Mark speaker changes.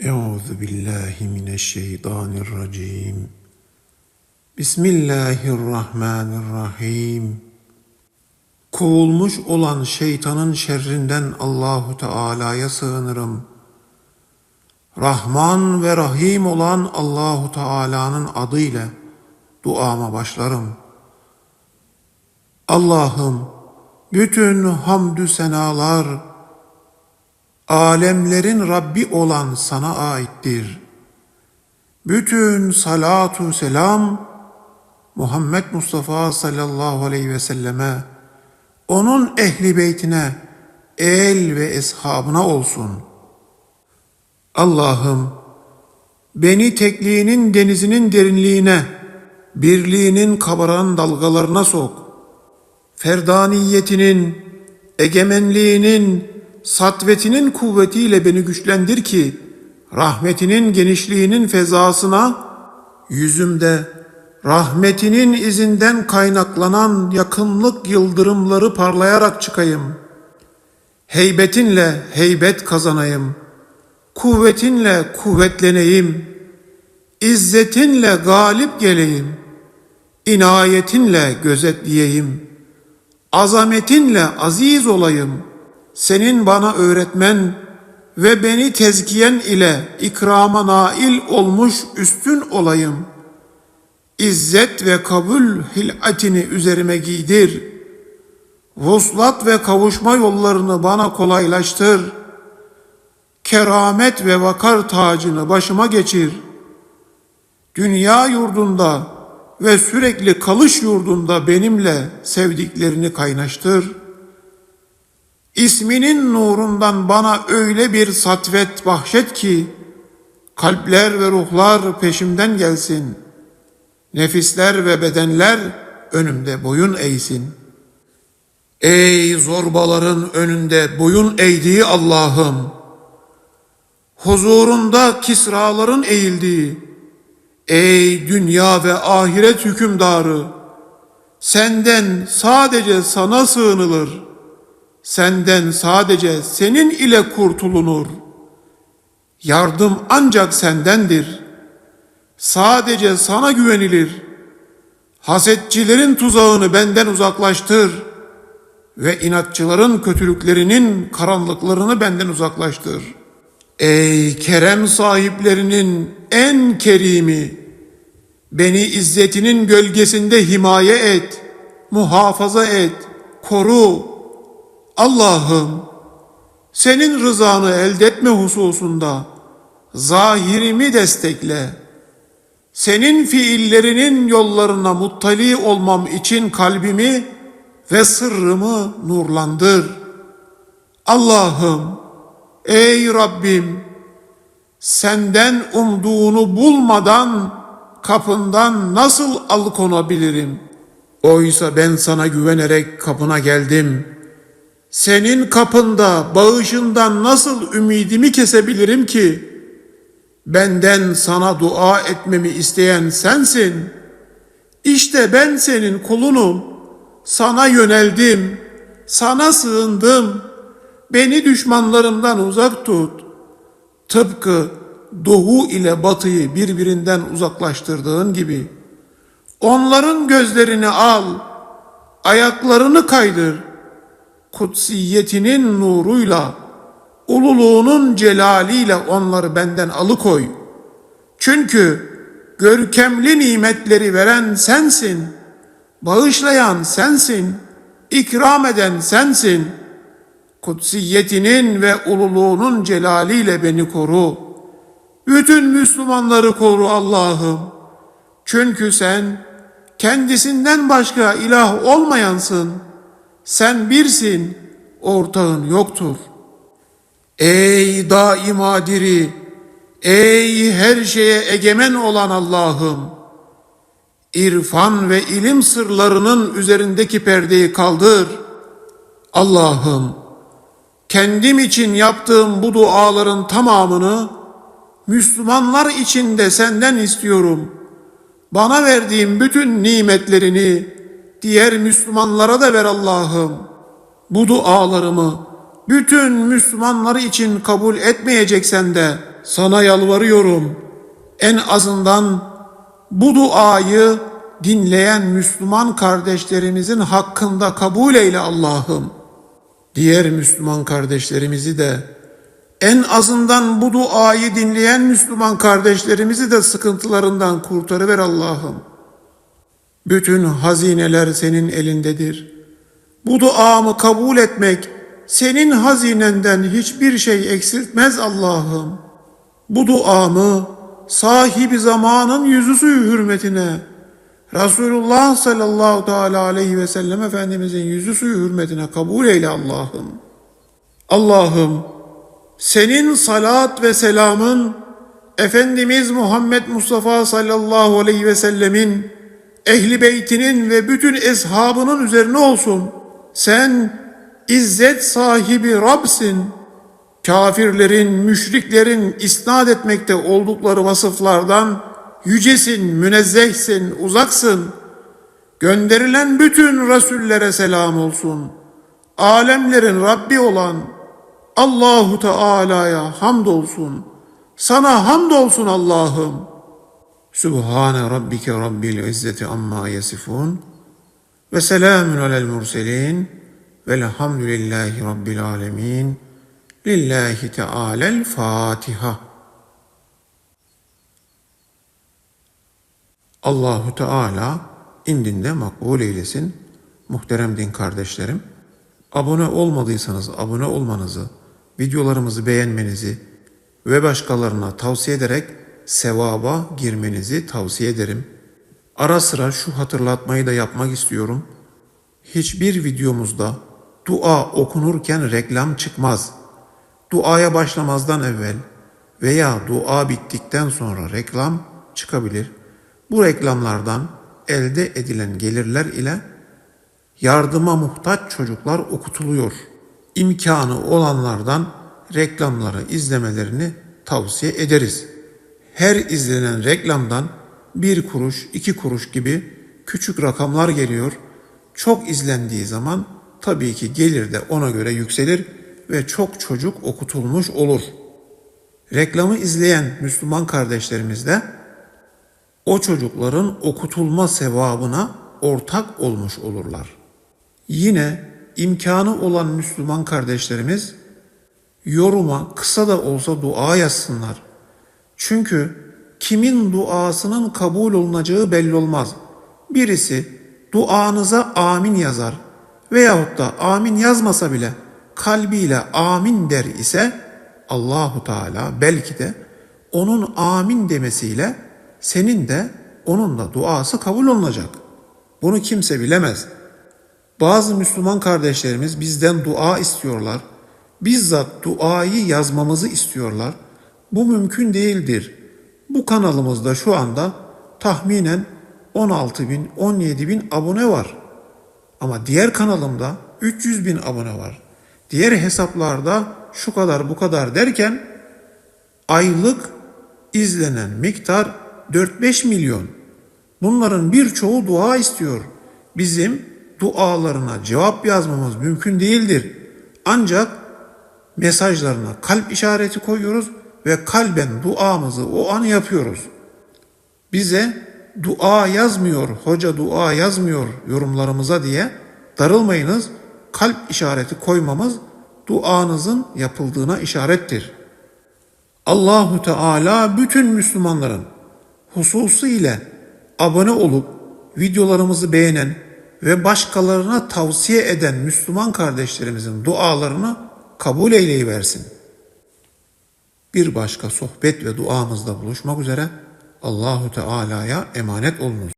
Speaker 1: Euzu billahi mineşşeytanirracim. Bismillahirrahmanirrahim. Kovulmuş olan şeytanın şerrinden Allahu Teala'ya sığınırım. Rahman ve Rahim olan Allahu Teala'nın adıyla duama başlarım. Allah'ım bütün hamdü senalar alemlerin Rabbi olan sana aittir. Bütün salatu selam Muhammed Mustafa sallallahu aleyhi ve selleme, onun ehli beytine, el ve eshabına olsun. Allah'ım beni tekliğinin denizinin derinliğine, birliğinin kabaran dalgalarına sok. Ferdaniyetinin, egemenliğinin, satvetinin kuvvetiyle beni güçlendir ki, rahmetinin genişliğinin fezasına, yüzümde rahmetinin izinden kaynaklanan yakınlık yıldırımları parlayarak çıkayım. Heybetinle heybet kazanayım. Kuvvetinle kuvvetleneyim. İzzetinle galip geleyim. İnayetinle gözetleyeyim. Azametinle aziz olayım. Senin bana öğretmen ve beni tezkiyen ile ikrama nail olmuş üstün olayım. İzzet ve kabul hilatini üzerime giydir. Vuslat ve kavuşma yollarını bana kolaylaştır. Keramet ve vakar tacını başıma geçir. Dünya yurdunda ve sürekli kalış yurdunda benimle sevdiklerini kaynaştır. İsminin nurundan bana öyle bir satvet bahşet ki, kalpler ve ruhlar peşimden gelsin. Nefisler ve bedenler önümde boyun eğsin. Ey zorbaların önünde boyun eğdiği Allah'ım! Huzurunda kisraların eğildiği, ey dünya ve ahiret hükümdarı! Senden sadece sana sığınılır. Senden sadece senin ile kurtulunur. Yardım ancak sendendir. Sadece sana güvenilir. Hasetçilerin tuzağını benden uzaklaştır ve inatçıların kötülüklerinin karanlıklarını benden uzaklaştır. Ey kerem sahiplerinin en kerimi, beni izzetinin gölgesinde himaye et, muhafaza et, koru. Allah'ım, senin rızanı elde etme hususunda zahirimi destekle. Senin fiillerinin yollarına muttali olmam için kalbimi ve sırrımı nurlandır. Allah'ım, ey Rabbim, senden umduğunu bulmadan kapından nasıl alıkonabilirim? Oysa ben sana güvenerek kapına geldim.'' Senin kapında bağışından nasıl ümidimi kesebilirim ki? Benden sana dua etmemi isteyen sensin. İşte ben senin kulunum. Sana yöneldim. Sana sığındım. Beni düşmanlarımdan uzak tut. Tıpkı doğu ile batıyı birbirinden uzaklaştırdığın gibi. Onların gözlerini al. Ayaklarını kaydır.'' Kutsiyetinin nuruyla, ululuğunun celaliyle onları benden alıkoy. Çünkü görkemli nimetleri veren sensin, bağışlayan sensin, ikram eden sensin. Kutsiyetinin ve ululuğunun celaliyle beni koru. Bütün Müslümanları koru Allah'ım. Çünkü sen kendisinden başka ilah olmayansın.'' Sen birsin, ortağın yoktur. Ey daima diri, ey her şeye egemen olan Allah'ım! İrfan ve ilim sırlarının üzerindeki perdeyi kaldır. Allah'ım, kendim için yaptığım bu duaların tamamını Müslümanlar için de senden istiyorum. Bana verdiğim bütün nimetlerini, diğer Müslümanlara da ver Allah'ım. Bu dualarımı bütün Müslümanları için kabul etmeyeceksen de sana yalvarıyorum. En azından bu duayı dinleyen Müslüman kardeşlerimizin hakkında kabul eyle Allah'ım. Diğer Müslüman kardeşlerimizi de en azından bu duayı dinleyen Müslüman kardeşlerimizi de sıkıntılarından kurtarıver Allah'ım. Bütün hazineler senin elindedir. Bu duamı kabul etmek senin hazinenden hiçbir şey eksiltmez Allah'ım. Bu duamı sahibi zamanın yüzüsü hürmetine Resulullah sallallahu teala aleyhi ve sellem Efendimizin yüzüsü hürmetine kabul eyle Allah'ım. Allah'ım senin salat ve selamın Efendimiz Muhammed Mustafa sallallahu aleyhi ve sellemin ehli beytinin ve bütün eshabının üzerine olsun. Sen izzet sahibi Rab'sin. Kafirlerin, müşriklerin isnat etmekte oldukları vasıflardan yücesin, münezzehsin, uzaksın. Gönderilen bütün Resullere selam olsun. Alemlerin Rabbi olan Allahu Teala'ya hamdolsun. Sana hamdolsun Allah'ım. Sübhane rabbike rabbil izzeti amma yasifun. Ve selamun alel murselin. Velhamdülillahi rabbil alemin. Lillahi Teala'l Fatiha. Allahu Teala indinde makbul eylesin. Muhterem din kardeşlerim, abone olmadıysanız abone olmanızı, videolarımızı beğenmenizi ve başkalarına tavsiye ederek sevaba girmenizi tavsiye ederim. Ara sıra şu hatırlatmayı da yapmak istiyorum. Hiçbir videomuzda dua okunurken reklam çıkmaz. Duaya başlamazdan evvel veya dua bittikten sonra reklam çıkabilir. Bu reklamlardan elde edilen gelirler ile yardıma muhtaç çocuklar okutuluyor. İmkanı olanlardan reklamları izlemelerini tavsiye ederiz. Her izlenen reklamdan bir kuruş, iki kuruş gibi küçük rakamlar geliyor. Çok izlendiği zaman tabii ki gelir de ona göre yükselir ve çok çocuk okutulmuş olur. Reklamı izleyen Müslüman kardeşlerimiz de o çocukların okutulma sevabına ortak olmuş olurlar. Yine imkanı olan Müslüman kardeşlerimiz yoruma kısa da olsa dua yazsınlar. Çünkü kimin duasının kabul olunacağı belli olmaz. Birisi duanıza amin yazar veyahut da amin yazmasa bile kalbiyle amin der ise Allahu Teala belki de onun amin demesiyle senin de onun da duası kabul olunacak. Bunu kimse bilemez. Bazı Müslüman kardeşlerimiz bizden dua istiyorlar. Bizzat duayı yazmamızı istiyorlar. Bu mümkün değildir. Bu kanalımızda şu anda tahminen 16 bin, 17 bin abone var. Ama diğer kanalımda 300 bin abone var. Diğer hesaplarda şu kadar bu kadar derken aylık izlenen miktar 4-5 milyon. Bunların birçoğu dua istiyor. Bizim dualarına cevap yazmamız mümkün değildir. Ancak mesajlarına kalp işareti koyuyoruz ve kalben duamızı o an yapıyoruz. Bize dua yazmıyor, hoca dua yazmıyor yorumlarımıza diye darılmayınız. Kalp işareti koymamız duanızın yapıldığına işarettir. Allahu Teala bütün Müslümanların hususu ile abone olup videolarımızı beğenen ve başkalarına tavsiye eden Müslüman kardeşlerimizin dualarını kabul eyleyiversin. Bir başka sohbet ve duamızda buluşmak üzere Allahu Teala'ya emanet olunuz.